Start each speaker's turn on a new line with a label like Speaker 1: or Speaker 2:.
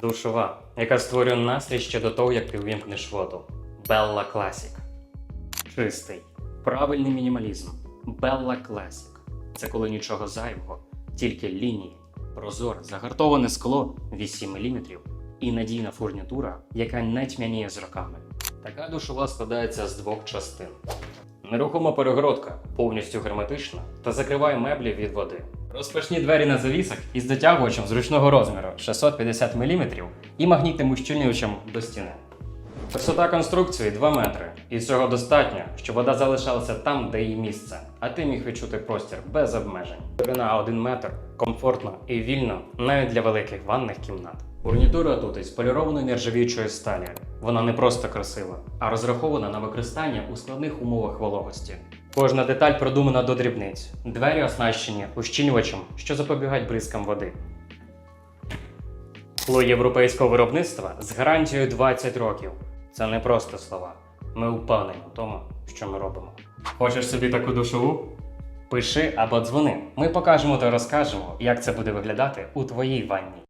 Speaker 1: Душова, яка створює настрій ще до того, як ти увімкнеш воду. Bella Classic. Чистий. Правильний мінімалізм. Bella Classic. Це коли нічого зайвого, тільки лінії, прозоре, загартоване скло 8 мм і надійна фурнітура, яка не тьмяніє з роками. Така душова складається з двох частин. Нерухома перегородка, повністю герметична та закриває меблі від води. Розпашні двері на завісах із дотягувачем зручного розміру 650 мм і магнітним ущільнювачем до стіни. Висота конструкції 2 метри, і цього достатньо, щоб вода залишалася там, де її місце, а ти міг відчути простір без обмежень. Ширина 1 метр, комфортно і вільно, навіть для великих ванних кімнат. Фурнітура тут із полірованої нержавіючої сталі. Вона не просто красива, а розрахована на використання у складних умовах вологості. Кожна деталь продумана до дрібниць. Двері оснащені ущільнювачем, що запобігають бризкам води. Скло європейського виробництва з гарантією 20 років. Це не просто слова. Ми впевнені в тому, що ми робимо. Хочеш собі таку душову? Пиши або дзвони. Ми покажемо та розкажемо, як це буде виглядати у твоїй ванні.